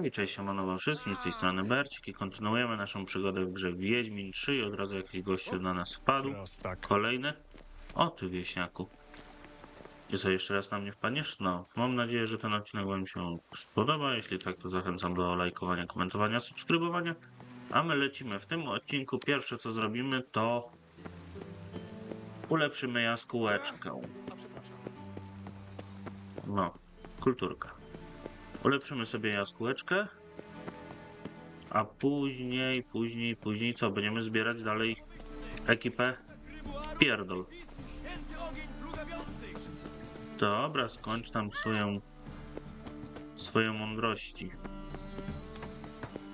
Hej, cześć, siemanowo wszystkim, z tej strony Bercik i kontynuujemy naszą przygodę w grze Wiedźmin 3 i od razu jakiś gościu na nas wpadł. Prostak. Kolejny. O, ty wieśniaku. I co, jeszcze raz na mnie wpadniesz? No, mam nadzieję, że ten odcinek Wam się spodoba. Jeśli tak, to zachęcam do lajkowania, komentowania, subskrybowania. A my lecimy. W tym odcinku pierwsze co zrobimy to ulepszymy jaskółeczkę. No, kulturka. Ulepszymy sobie jaskółeczkę. A później, później, później co? Będziemy zbierać dalej ekipę w pierdol. Dobra, skończ tam swoją swoją mądrości.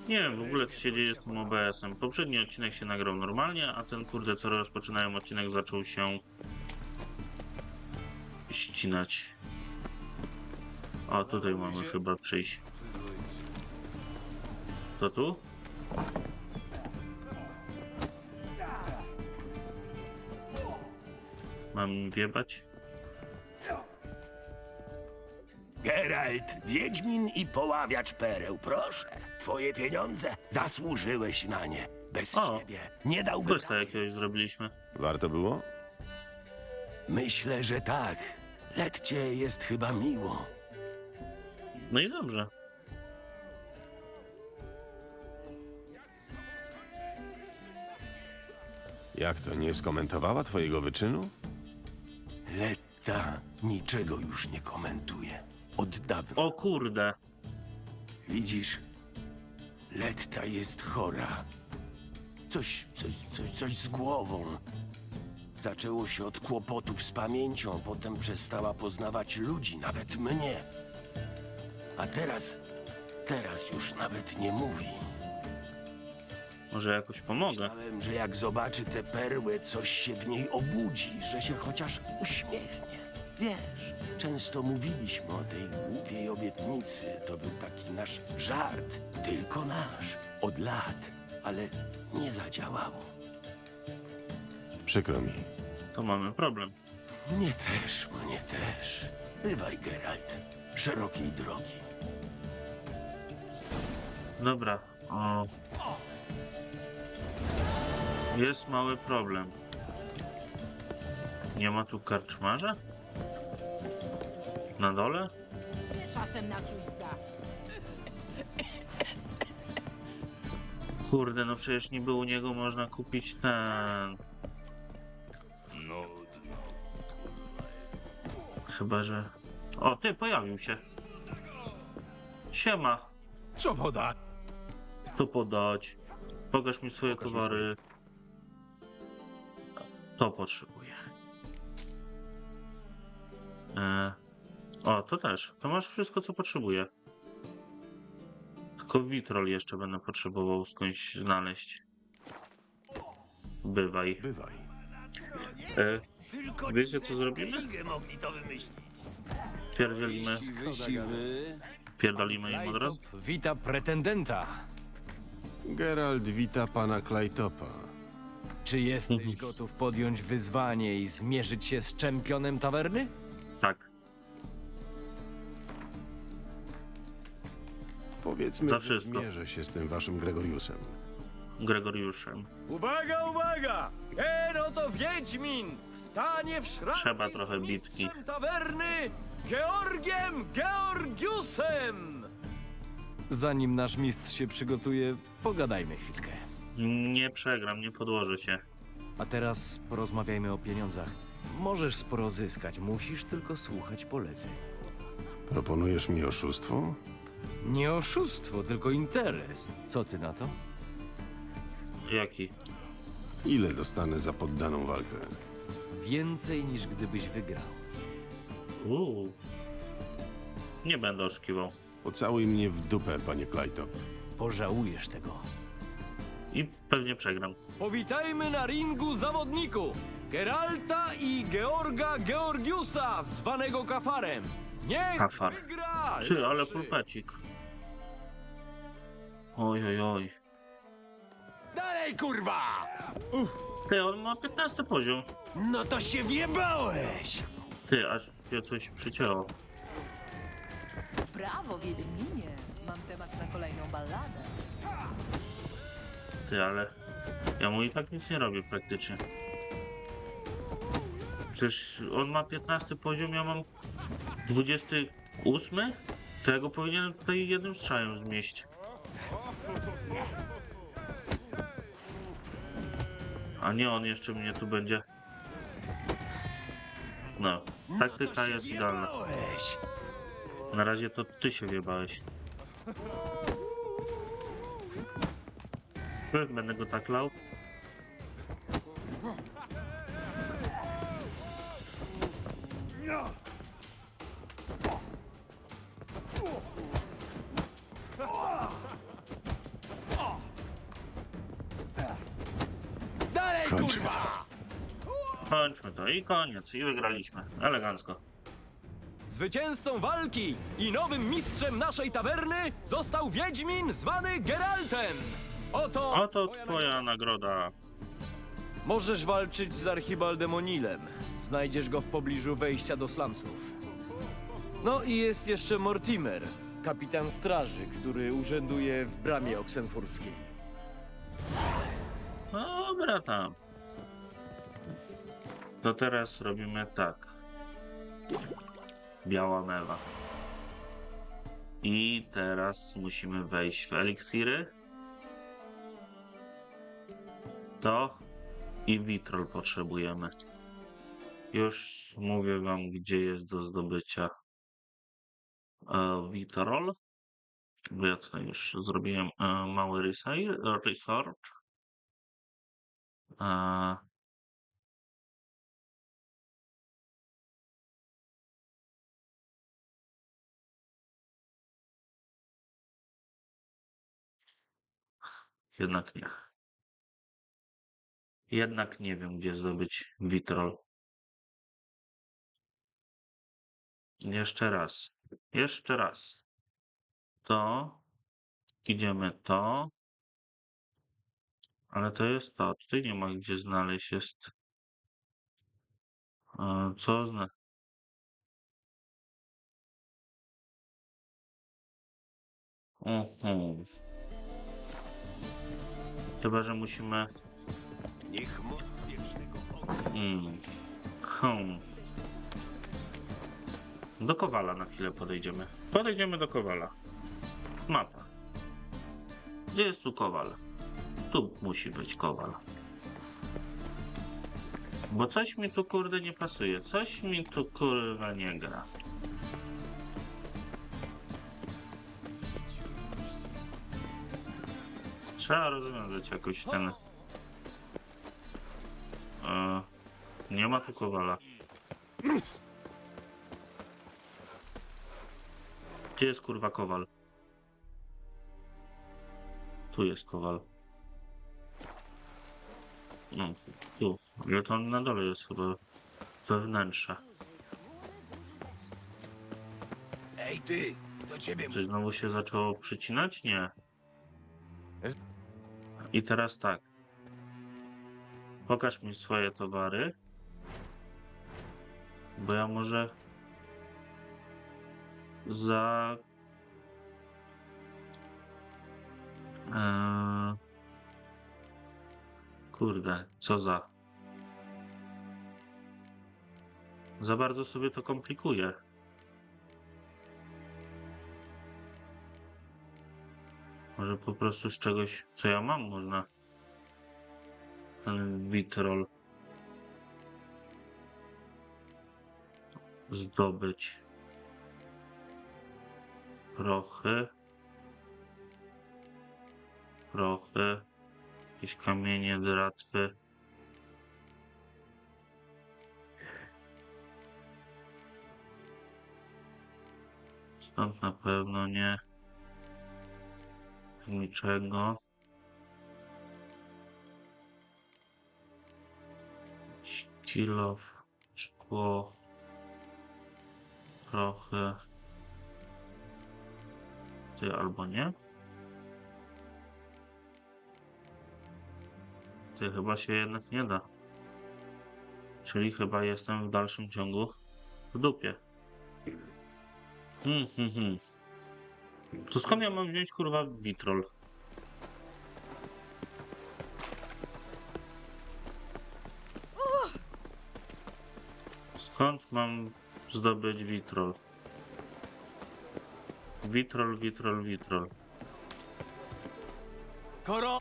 Nie wiem w ogóle co się dzieje z tym OBS-em. Poprzedni odcinek się nagrał normalnie, a ten kurde co rozpoczynałem odcinek zaczął się ścinać. O, tutaj mamy chyba przyjść. To tu? Mam im wjebać? Geralt, Wiedźmin i poławiacz pereł, proszę. Twoje pieniądze, zasłużyłeś na nie. Bez O. ciebie nie dałbym Questa rady. jakiegoś zrobiliśmy. Warto było? Myślę, że tak. Letcie jest chyba miło. No i dobrze. Jak to, nie skomentowała twojego wyczynu? Letta niczego już nie komentuje. Od dawna. O kurde. Widzisz? Letta jest chora. Coś, coś, coś, coś z głową. Zaczęło się od kłopotów z pamięcią, potem przestała poznawać ludzi, nawet mnie. A teraz, teraz już nawet nie mówi. Może jakoś pomogę. Myślałem, że jak zobaczy te perły, coś się w niej obudzi, że się chociaż uśmiechnie. Wiesz, często mówiliśmy o tej głupiej obietnicy. To był taki nasz żart, tylko nasz, od lat, ale nie zadziałało. Przykro mi. To mamy problem. Mnie też, mnie też. Bywaj, Geralt, szerokiej drogi. Dobra. O. Jest mały problem. Nie ma tu karczmarza? Na dole? Czasem na coś zda. Kurde, no przecież niby u niego można kupić ten. Chyba, że. O, ty pojawił się. Siema. Co poda? Co podać? Pokaż mi swoje Pokaż mi towary. To potrzebuję. E... O, to też. To masz wszystko, co potrzebuję. Tylko witrol jeszcze będę potrzebował skądś znaleźć. Bywaj. Bywaj. E, Wiecie, co zrobimy? mogli to wymyślić. Pierdzielimy, Siwy, pierdolimy im od razu. Wita pretendenta. Geralt wita pana Klejtopa. Czy jesteś gotów podjąć wyzwanie i zmierzyć się z czempionem tawerny? Tak. Powiedzmy, Za że wszystko. zmierzę się z tym waszym Gregoriusem. Gregoriuszem. Uwaga, uwaga! Ten oto Wiedźmin stanie w szranki Trzeba trochę z bitki. tawerny Georgiem Georgiusem! Zanim nasz mistrz się przygotuje, pogadajmy chwilkę. Nie przegram, nie podłożę się. A teraz porozmawiajmy o pieniądzach. Możesz sporo zyskać, musisz tylko słuchać poleceń. Proponujesz mi oszustwo? Nie oszustwo, tylko interes. Co ty na to? Jaki? Ile dostanę za poddaną walkę? Więcej niż gdybyś wygrał. Uuu. Nie będę oszukiwał. Pocałuj mnie w dupę, panie Klejtop. Pożałujesz tego. I pewnie przegram. Powitajmy na ringu zawodników! Geralta i Georga Georgiusa, zwanego Kafarem. Niech Kafar. wygra! Ty, ale lepszy. pulpecik. Oj, oj, oj. Dalej, kurwa! Ty, on ma 15 poziom. No to się wjebałeś! Ty, aż się coś przycięło. Brawo, Wiedźminie. Mam temat na kolejną balladę. Ty, ale ja mu i tak nic nie robię praktycznie. Przecież on ma 15 poziom, ja mam 28? To ja go powinienem tutaj jednym strzałem zmieść. A nie on jeszcze mnie tu będzie. No, taktyka jest idealna. Na razie to ty się wjebałeś. Będę go tak lał? I koniec. I wygraliśmy. Elegancko. Zwycięzcą walki i nowym mistrzem naszej tawerny został Wiedźmin zwany Geraltem. Oto, Oto twoja nagroda. Możesz walczyć z Archibaldem O'Neillem. Znajdziesz go w pobliżu wejścia do slumsów. No i jest jeszcze Mortimer, kapitan straży, który urzęduje w bramie oksenfurckiej. Dobra tam. To teraz robimy tak. Biała mewa. I teraz musimy wejść w eliksiry. To i witrol potrzebujemy. Już mówię wam, gdzie jest do zdobycia e, witrol. Bo ja tutaj już zrobiłem e, mały research. A... Jednak nie. Jednak nie wiem, gdzie zdobyć witrol. Jeszcze raz. Jeszcze raz. To. Idziemy to. Ale to jest to. Tutaj nie ma gdzie znaleźć. Jest. E, Co zna. Mhm. Chyba, że musimy. Niech moc wiecznego Mm. Hmm. Do Kowala na chwilę podejdziemy. Podejdziemy do Kowala. Mapa. Gdzie jest tu Kowal? Tu musi być Kowal. Bo coś mi tu kurde nie pasuje. Coś mi tu kurwa nie gra. Trzeba rozwiązać jakoś ten. E, nie ma tu Kowala. Gdzie jest kurwa Kowal? Tu jest Kowal. No, tu. Ale to on na dole jest chyba wewnętrze. Ej, ty! Do ciebie Czy znowu się zaczęło przycinać? Nie. I teraz tak. Pokaż mi swoje towary. Bo ja może za. Eee... Kurde, co za. Za bardzo sobie to komplikuję. Może po prostu z czegoś, co ja mam, można ten witrol zdobyć. Prochy. Prochy. Jakieś kamienie, dratwy. Stąd na pewno nie. Niczego. Kilof, szkło, trochę. Ty albo nie? Ty chyba się jednak nie da. Czyli chyba jestem w dalszym ciągu w dupie. Hmm, hmm, hmm. To skąd ja mam wziąć kurwa witrol? Skąd mam zdobyć witrol? Witrol, witrol, witrol. Koro!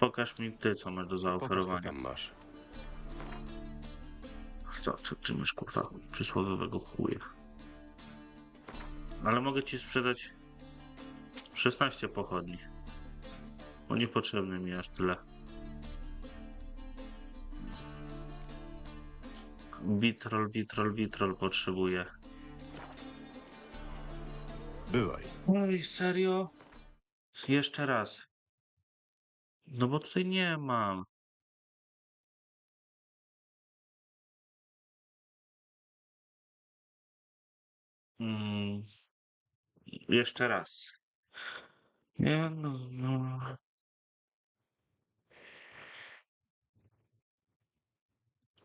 Pokaż mi ty, co masz do Pokaż, co zaoferowania. tam masz. Co, co ty masz kurwa przysłowiowego chuja? Ale mogę ci sprzedać 16 pochodni. Bo niepotrzebny mi aż tyle. Witrol, witrol, witrol potrzebuję. Bywaj. Oj, serio? Jeszcze raz. No bo tutaj nie mam. Mm. Jeszcze raz. Nie, no, no.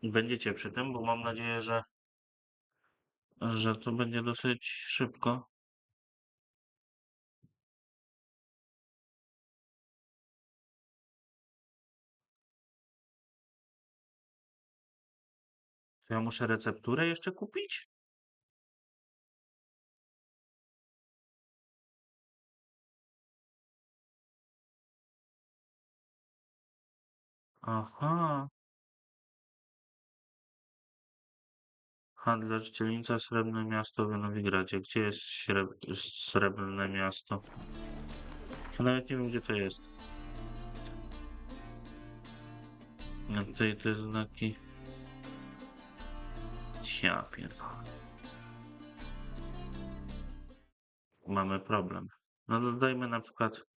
Będziecie przy tym, bo mam nadzieję, że, że to będzie dosyć szybko. To ja muszę recepturę jeszcze kupić? Aha. Handlarz, dzielnica Srebrne Miasto w Nowigradzie. Gdzie jest Srebrne Miasto? Ja nawet nie wiem, gdzie to jest. No tutaj te znaki. Ja pierdolę. Mamy problem. No dodajmy na przykład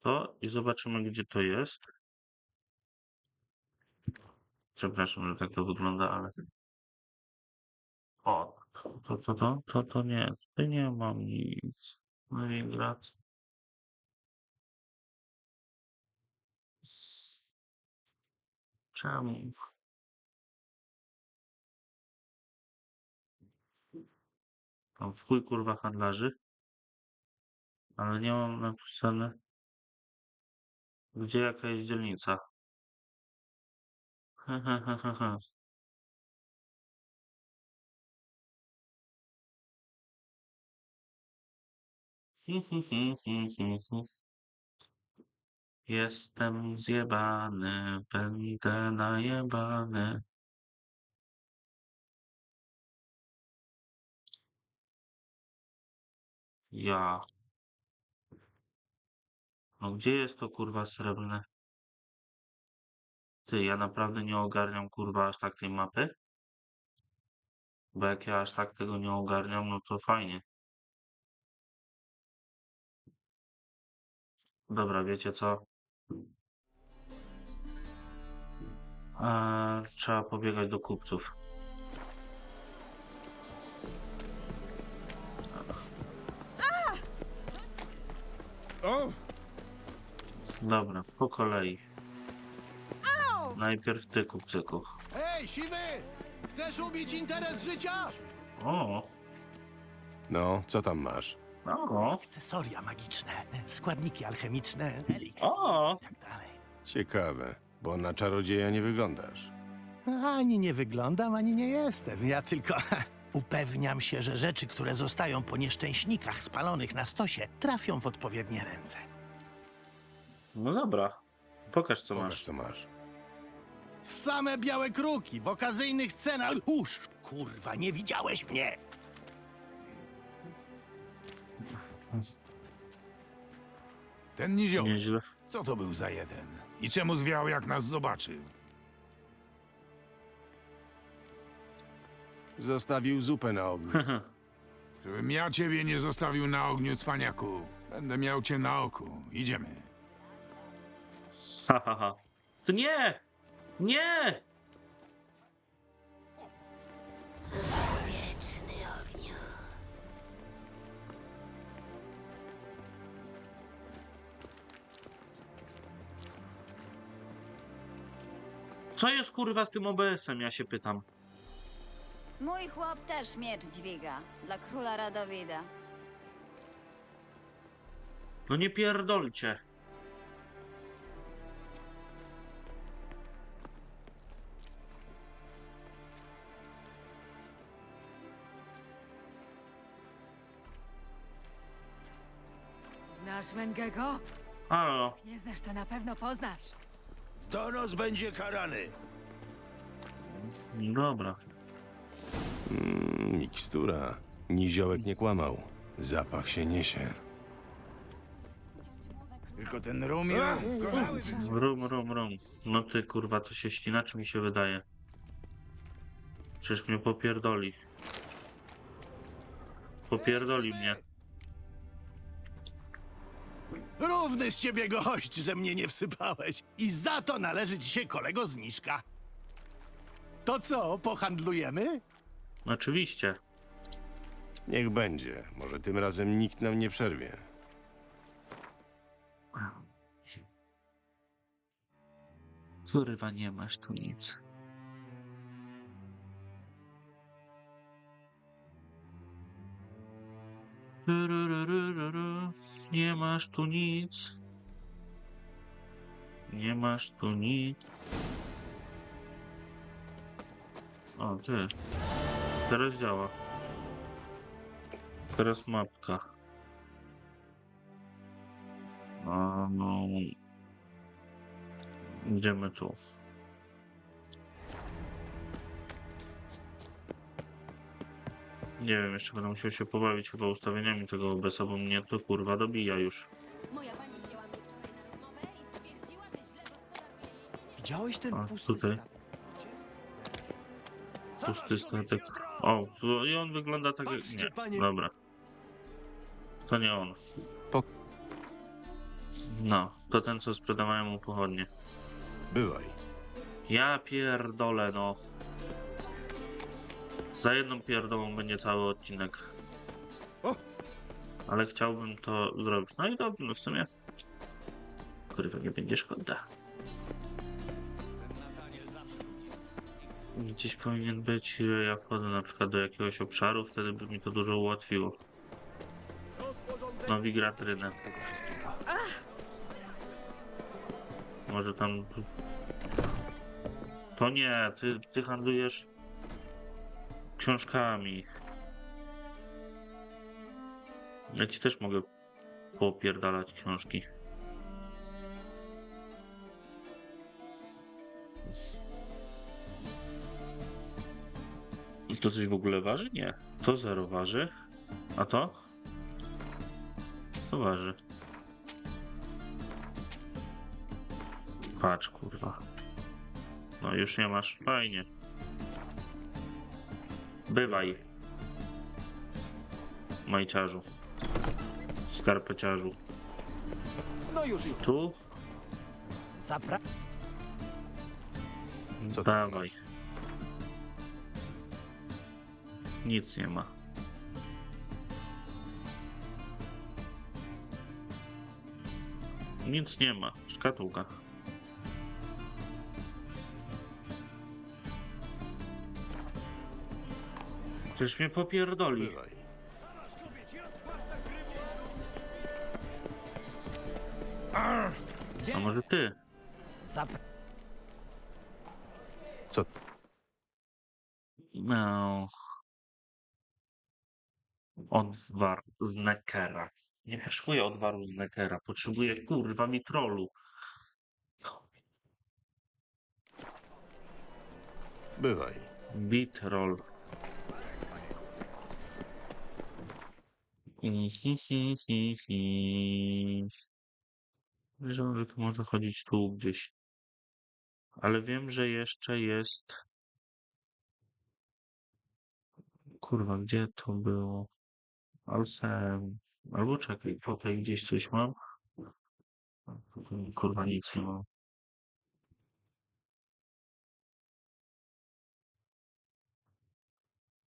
to i zobaczymy, gdzie to jest. Przepraszam, że tak to wygląda, ale... O, to, to, to, to, to, nie, tutaj nie mam nic. Nowigrad. Czemu? Tam w chuj kurwa handlarzy. Ale nie mam napisane, gdzie jaka jest dzielnica. Jestem zjebany, będę najebany. Ja. No gdzie jest to kurwa srebrne? Ty, ja naprawdę nie ogarniam kurwa aż tak tej mapy. Bo jak ja aż tak tego nie ogarniam, no to fajnie. Dobra, wiecie co? Eee, trzeba pobiegać do kupców. O! Dobra, po kolei. Najpierw ty, kupcyku. Hej, siwy! Chcesz ubić interes życia? O, No, co tam masz? o, Akcesoria magiczne, składniki alchemiczne, eliksir o. i tak dalej. Ciekawe, bo na czarodzieja nie wyglądasz. Ani nie wyglądam, ani nie jestem. Ja tylko upewniam się, że rzeczy, które zostają po nieszczęśnikach spalonych na stosie, trafią w odpowiednie ręce. No dobra. Pokaż co Pokaż, masz. co masz. Same białe kruki w okazyjnych cenach. Uż, kurwa, nie widziałeś mnie! Ten nizioł. Nieźle. Co to był za jeden? I czemu zwiał, jak nas zobaczył? Zostawił zupę na ogniu. Żebym ja ciebie nie zostawił na ogniu, cwaniaku. Będę miał cię na oku. Idziemy. Ha, ha, ha. To nie! Nie! Co jest kurwa z tym OBS-em, ja się pytam. Mój chłop też miecz dźwiga. Dla króla Radowida. No nie pierdolcie. Znasz Mengego? Halo. Nie znasz, to na pewno poznasz. Donos będzie karany. Dobra. Mm, mikstura. Niziołek nie kłamał. Zapach się niesie. Tylko ten rum i rum. Gorzały Rum, rum, rum. No ty kurwa, to się ścina, czy mi się wydaje? Przecież mnie popierdoli. Popierdoli mnie. Równy z ciebie gość, że mnie nie wsypałeś. I za to należy ci się kolego zniżka. To co, pohandlujemy? Oczywiście. Niech będzie. Może tym razem nikt nam nie przerwie. Kurwa, nie masz tu nic. Tururururu. Nie masz tu nic. Nie masz tu nic. O, ty. Teraz działa. Teraz mapka. No, no. Idziemy tu. Nie wiem, jeszcze będę musiał się pobawić chyba ustawieniami tego OBS-a, bo mnie to kurwa dobija już. Moja pani wzięła mnie wczoraj na rozmowę i stwierdziła, że źle gospodaruje jej pieniędzmi. Widziałeś ten A, pusty tutaj. statek? Pusty statek. O, tu- i on wygląda tak jak... Patrzcie, Nie, panie- dobra. To nie on. Po- No, to ten, co sprzedawają mu pochodnie. Bywaj. Ja pierdolę, no. Za jedną pierdolą będzie cały odcinek. Ale chciałbym to zrobić. No i dobrze, no w sumie. Kurwa, nie będzie szkoda. Gdzieś powinien być, że ja wchodzę na przykład do jakiegoś obszaru, wtedy by mi to dużo ułatwiło. Nowigrad rynek. Może tam. To nie, ty, ty handlujesz książkami. Ja ci też mogę popierdalać książki. I to coś w ogóle waży? Nie. To zero waży. A to? To waży. Patrz, kurwa. No już nie masz. Fajnie. Bywaj. Majciarzu. Skarpeciarzu. No już, już. Tu? Zapra... Co Dawaj. Nic nie ma. Nic nie ma. Szkatułka. Przecież mnie popierdoli. Bywaj. A może ty? Zapra... Co? No. Odwar z Neckera. Nie potrzebuję odwaru z Neckera. Potrzebuję kurwa mitrolu. Bywaj. Bitrol. Wiedziałem, że to może chodzić tu gdzieś. Ale wiem, że jeszcze jest. Kurwa, gdzie to było? Alsem. Albo czekaj, tutaj gdzieś coś mam. Kurwa, nic nie mam.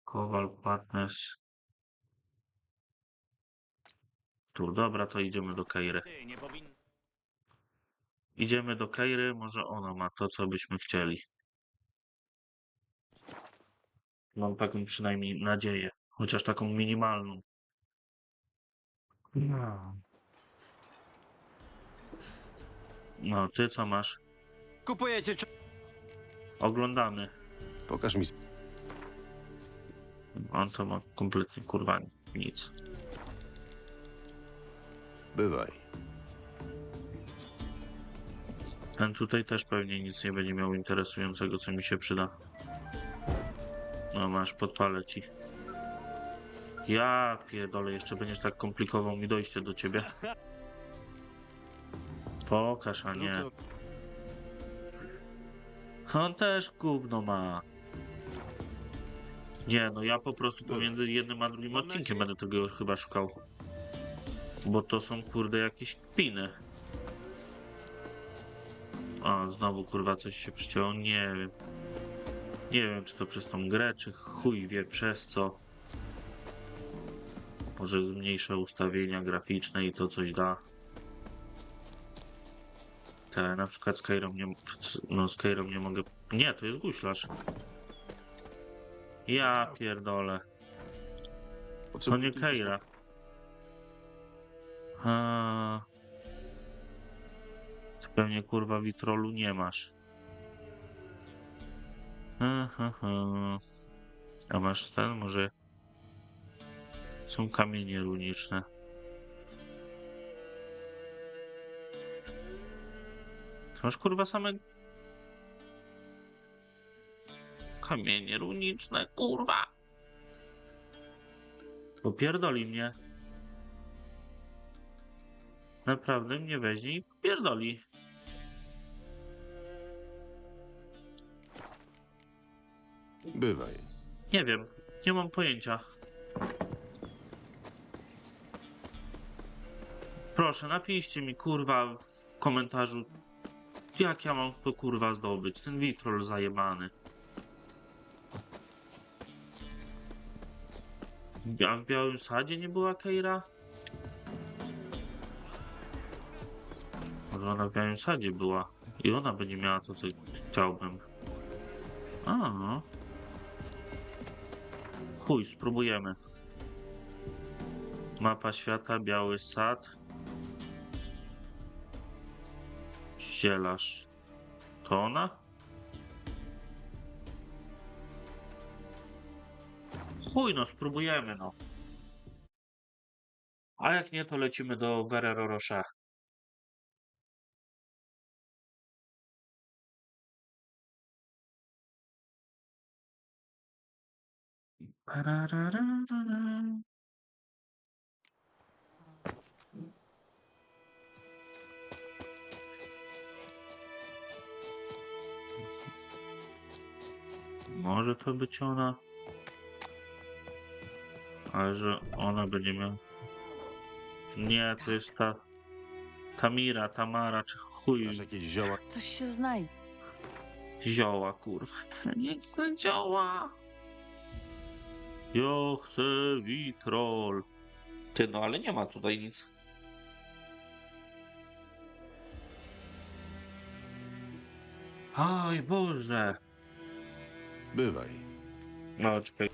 Kowal, Partners. Tu, dobra, to idziemy do Keiry. Idziemy do Keiry, może ona ma to, co byśmy chcieli. Mam taką przynajmniej nadzieję. Chociaż taką minimalną. No. No, ty co masz? Kupujecie cz- Oglądamy. Pokaż mi. On to ma kompletnie kurwa nic. Bywaj. Ten tutaj też pewnie nic nie będzie miał interesującego, co mi się przyda. No masz, podpalę ci. Ja pierdolę, jeszcze będziesz tak komplikował mi dojście do ciebie. Pokaż, a nie. No On też gówno ma. Nie, no ja po prostu pomiędzy jednym a drugim odcinkiem będę tego już chyba szukał. Bo to są kurde jakieś kpiny. A, znowu kurwa coś się przycięło, nie wiem. Nie wiem, czy to przez tą grę, czy chuj wie przez co. Może zmniejszę ustawienia graficzne i to coś da. Te, na przykład Skyrim nie... No Skyrim nie mogę... Nie, to jest guślarz. Ja pierdolę. To nie Keira. A... Ty pewnie kurwa witrolu nie masz. Aha, aha. A masz ten może? Są kamienie runiczne. Masz kurwa same kamienie runiczne, kurwa. Popierdoli mnie. Naprawdę mnie weźmie i pierdoli. Bywaj. Nie wiem, nie mam pojęcia. Proszę, napiszcie mi kurwa w komentarzu, jak ja mam to kurwa zdobyć, ten witrol zajebany. A w Białym Sadzie nie była Keira? Ona w Białym Sadzie była i ona będzie miała to, co chciałbym. A, no. Chuj, spróbujemy. Mapa świata, biały sad. Zielarz. To ona? Chuj, no spróbujemy, no. A jak nie, to lecimy do Ferrero Rocher. Może to być ona. Ale że ona będzie miała. Nie, to jest ta. Tamira, Tamara, czy chuj. Masz jakieś zioła? Coś się znajdzie. Zioła, kurwa. Nie zioła. Ja chcę witrol. Ty, no ale nie ma tutaj nic. Aj Boże. Bywaj. No, czekaj.